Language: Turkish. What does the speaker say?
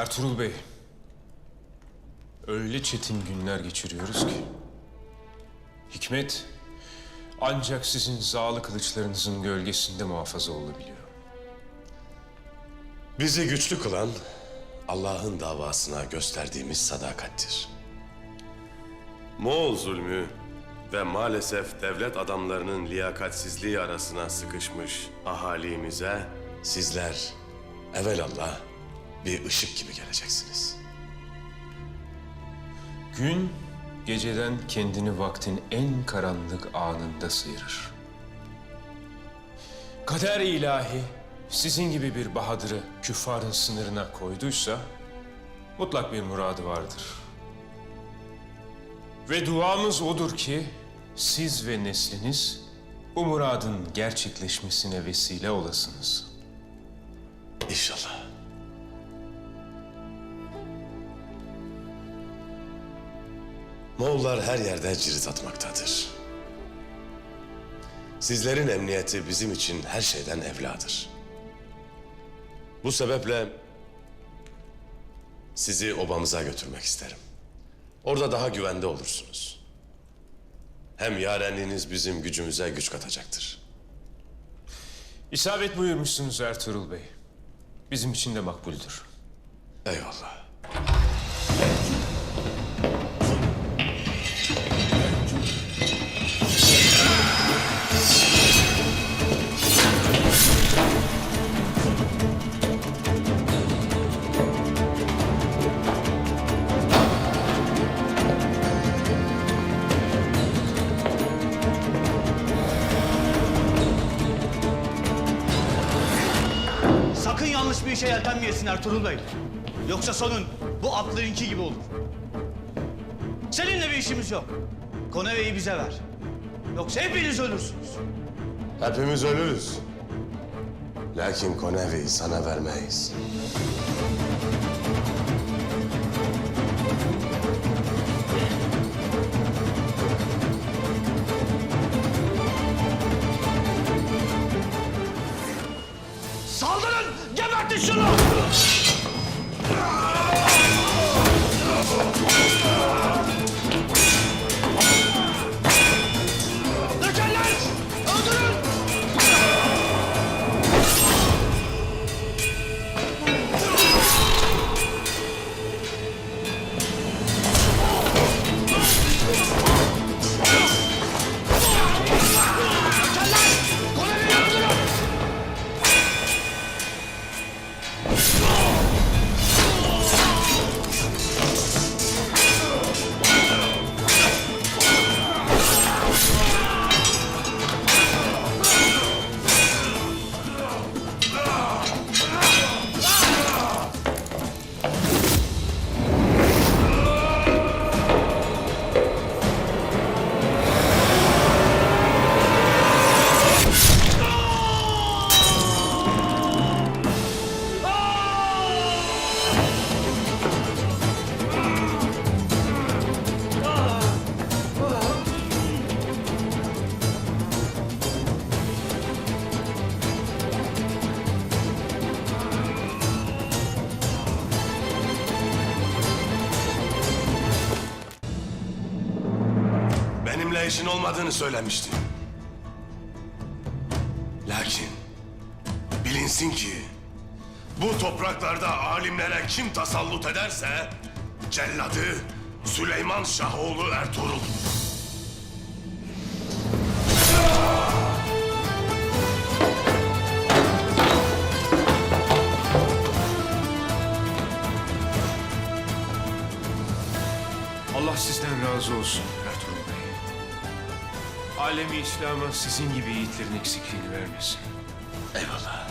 Ertuğrul Bey, öyle çetin günler geçiriyoruz ki. Hikmet ancak sizin zağlı kılıçlarınızın gölgesinde muhafaza olabiliyor. Bizi güçlü kılan Allah'ın davasına gösterdiğimiz sadakattir. Moğol zulmü ve maalesef devlet adamlarının liyakatsizliği arasına sıkışmış ahalimize sizler evelallah bir ışık gibi geleceksiniz. Gün geceden kendini vaktin en karanlık anında sıyırır. Kader ilahi sizin gibi bir bahadırı küffarın sınırına koyduysa mutlak bir muradı vardır. Ve duamız odur ki siz ve nesliniz bu muradın gerçekleşmesine vesile olasınız. İnşallah. Moğollar her yerde cirit atmaktadır. Sizlerin emniyeti bizim için her şeyden evladır. Bu sebeple sizi obamıza götürmek isterim. Orada daha güvende olursunuz. Hem yarenliğiniz bizim gücümüze güç katacaktır. İsabet buyurmuşsunuz Ertuğrul Bey. Bizim için de makbuldür. Eyvallah. Sakın yanlış bir işe yeltenmeyesin Ertuğrul Bey. Yoksa sonun bu atlarınki gibi olur. Seninle bir işimiz yok. Koneve'yi bize ver. Yoksa hepiniz ölürsünüz. Hepimiz ölürüz. Lakin Konevi'yi sana vermeyiz. Shut. İşin olmadığını söylemiştin. Lakin bilinsin ki bu topraklarda alimlere kim tasallut ederse celladı Süleyman Şahoğlu Ertuğrul. Allah sizden razı olsun. Alemi İslam'a sizin gibi yiğitlerin eksikliğini vermesin. Eyvallah.